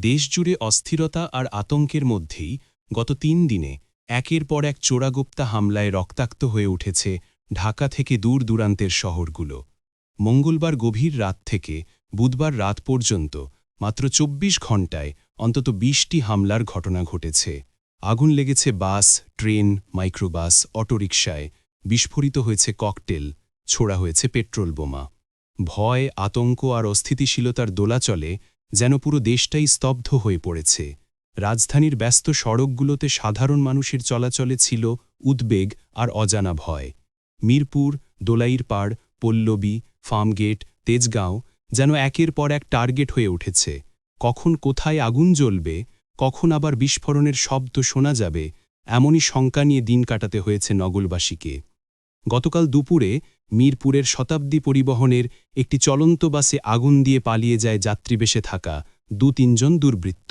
দেশজুড়ে অস্থিরতা আর আতঙ্কের মধ্যেই গত তিন দিনে একের পর এক চোরাগোপ্তা হামলায় রক্তাক্ত হয়ে উঠেছে ঢাকা থেকে দূর দূরান্তের শহরগুলো। মঙ্গলবার গভীর রাত থেকে বুধবার রাত পর্যন্ত মাত্র ২৪ ঘণ্টায় অন্তত ২০টি হামলার ঘটনা ঘটেছে। আগুন লেগেছে বাস, ট্রেন, মাইক্রোবাস, অটোরিকশায়, বিস্ফোরিত হয়েছে ককটেল, ছোড়া হয়েছে পেট্রোল বোমা। ভয়, আতঙ্ক আর অস্থিতিশীলতার দোলাচলে যেন পুরো দেশটাই স্তব্ধ হয়ে পড়েছে। রাজধানীর ব্যস্ত সড়কগুলোতে সাধারণ মানুষের চলাচলে ছিল উদ্বেগ আর অজানা ভয়। মিরপুর, দোলাইরপাড়, পল্লবী, ফার্মগেট, তেজগাঁও যেন একের পর এক টার্গেট হয়ে উঠেছে। কখন কোথায় আগুন জ্বলবে, কখন আবার বিস্ফোরণের শব্দ শোনা যাবে, এমনই শঙ্কা নিয়ে দিন কাটাতে হয়েছে নগলবাসীকে গতকাল দুপুরে মিরপুরের শতাব্দী পরিবহনের একটি চলন্ত বাসে আগুন দিয়ে পালিয়ে যায় যাত্রীবেশে থাকা দু তিনজন দুর্বৃত্ত।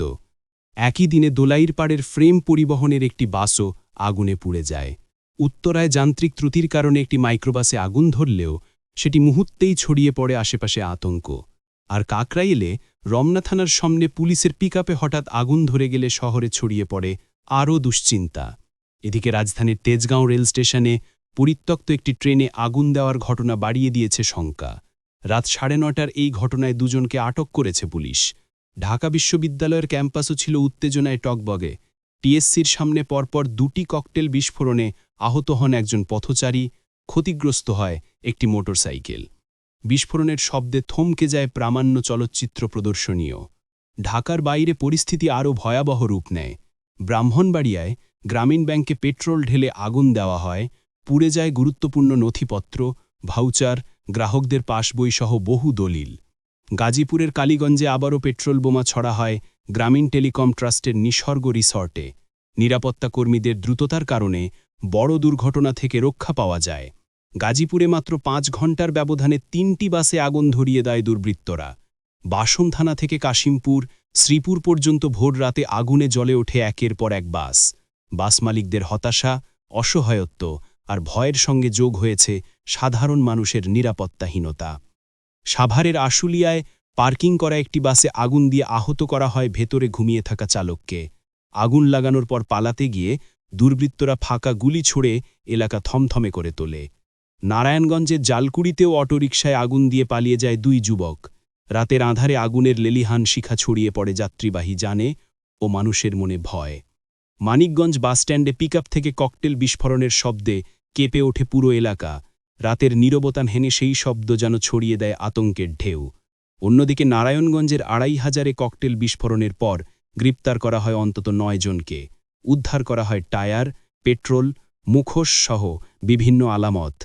একই দিনে দোলাইরপাড়ের ফ্রেম পরিবহনের একটি বাসও আগুনে পুড়ে যায়। উত্তরায় যান্ত্রিক ত্রুটির কারণে একটি মাইক্রোবাসে আগুন ধরলেও সেটি মুহূর্তেই ছড়িয়ে পড়ে আশেপাশে আতঙ্ক। আর কাকরাইলে রমনা থানার সামনে পুলিশের পিকআপে হঠাৎ আগুন ধরে গেলে শহরে ছড়িয়ে পড়ে আরও দুশ্চিন্তা। এদিকে রাজধানীর তেজগাঁও রেল স্টেশনে পরিত্যক্ত একটি ট্রেনে আগুন দেওয়ার ঘটনা বাড়িয়ে দিয়েছে শঙ্কা। রাত সাড়ে নটার এই ঘটনায় দুজনকে আটক করেছে পুলিশ। ঢাকা বিশ্ববিদ্যালয়ের ক্যাম্পাসও ছিল উত্তেজনায় টকবগে। টিএসসির সামনে পরপর দুটি ককটেল বিস্ফোরণে আহত হন একজন পথচারী, ক্ষতিগ্রস্ত হয় একটি মোটরসাইকেল। বিস্ফোরণের শব্দে থমকে যায় প্রামাণ্য চলচ্চিত্র প্রদর্শনীয় ঢাকার বাইরে পরিস্থিতি আরও ভয়াবহ রূপ নেয়। ব্রাহ্মণবাড়িয়ায় গ্রামীণ ব্যাংকে পেট্রোল ঢেলে আগুন দেওয়া হয় পুড়ে যায় গুরুত্বপূর্ণ নথিপত্র, ভাউচার, গ্রাহকদের পাশবই সহ বহু দলিল। গাজীপুরের কালীগঞ্জে আবারও পেট্রোল বোমা ছড়া হয় গ্রামীণ টেলিকম ট্রাস্টের নিসর্গ রিসর্টে। নিরাপত্তা কর্মীদের দ্রুততার কারণে বড় দুর্ঘটনা থেকে রক্ষা পাওয়া যায়। গাজীপুরে মাত্র পাঁচ ঘণ্টার ব্যবধানে তিনটি বাসে আগুন ধরিয়ে দেয় দুর্বৃত্তরা। বাসন থানা থেকে কাশিমপুর, শ্রীপুর পর্যন্ত ভোর রাতে আগুনে জ্বলে ওঠে একের পর এক বাস। বাস মালিকদের হতাশা, অসহায়ত্ব আর ভয়ের সঙ্গে যোগ হয়েছে সাধারণ মানুষের নিরাপত্তাহীনতা। সাভারের আশুলিয়ায় পার্কিং করা একটি বাসে আগুন দিয়ে আহত করা হয় ভেতরে ঘুমিয়ে থাকা চালককে। আগুন লাগানোর পর পালাতে গিয়ে দুর্বৃত্তরা ফাঁকা গুলি ছুড়ে এলাকা থমথমে করে তোলে। নারায়ণগঞ্জের জালকুড়িতেও অটোরিকশায় আগুন দিয়ে পালিয়ে যায় দুই যুবক। রাতের আধারে আগুনের লেলিহান শিখা ছড়িয়ে পড়ে যাত্রীবাহী জানে ও মানুষের মনে ভয়। মানিকগঞ্জ বাসস্ট্যান্ডে পিকআপ থেকে ককটেল বিস্ফোরণের শব্দে কেঁপে ওঠে পুরো এলাকা। রাতের নীরবতান হেনে সেই শব্দ যেন ছড়িয়ে দেয় আতঙ্কের ঢেউ। অন্যদিকে নারায়ণগঞ্জের আড়াই হাজারে ককটেল বিস্ফোরণের পর গ্রেপ্তার করা হয় অন্তত নয় জনকে। উদ্ধার করা হয় টায়ার, পেট্রোল, মুখোশ সহ বিভিন্ন আলামত।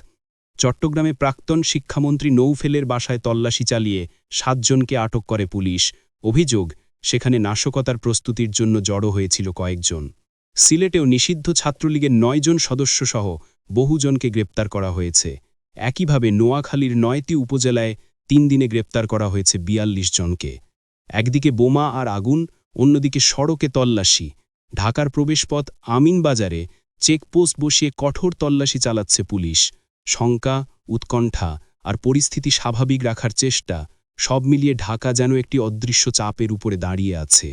চট্টগ্রামে প্রাক্তন শিক্ষামন্ত্রী নৌফেলের বাসায় তল্লাশি চালিয়ে সাতজনকে আটক করে পুলিশ। অভিযোগ, সেখানে নাশকতার প্রস্তুতির জন্য জড়ো হয়েছিল কয়েকজন। সিলেটেও নিষিদ্ধ ছাত্রলীগের নয়জন সদস্যসহ বহুজনকে গ্রেপ্তার করা হয়েছে। একইভাবে নোয়াখালীর নয়টি উপজেলায় তিন দিনে গ্রেপ্তার করা হয়েছে বিয়াল্লিশ জনকে। একদিকে বোমা আর আগুন, অন্যদিকে সড়কে তল্লাশি। ঢাকার প্রবেশপথ আমিনবাজারে চেকপোস্ট বসিয়ে কঠোর তল্লাশি চালাচ্ছে পুলিশ। শঙ্কা, উৎকণ্ঠা আর পরিস্থিতি স্বাভাবিক রাখার চেষ্টা সব মিলিয়ে ঢাকা যেন একটি অদৃশ্য চাপের উপরে দাঁড়িয়ে আছে।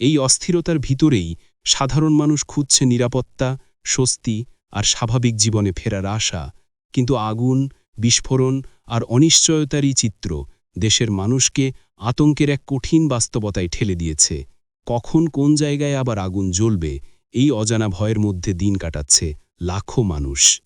এই অস্থিরতার ভিতরেই সাধারণ মানুষ খুঁজছে নিরাপত্তা, স্বস্তি আর স্বাভাবিক জীবনে ফেরার আশা। কিন্তু আগুন, বিস্ফোরণ আর অনিশ্চয়তারই চিত্র দেশের মানুষকে আতঙ্কের এক কঠিন বাস্তবতায় ঠেলে দিয়েছে। কখন কোন জায়গায় আবার আগুন জ্বলবে, এই অজানা ভয়ের মধ্যে দিন কাটাচ্ছে লাখো মানুষ।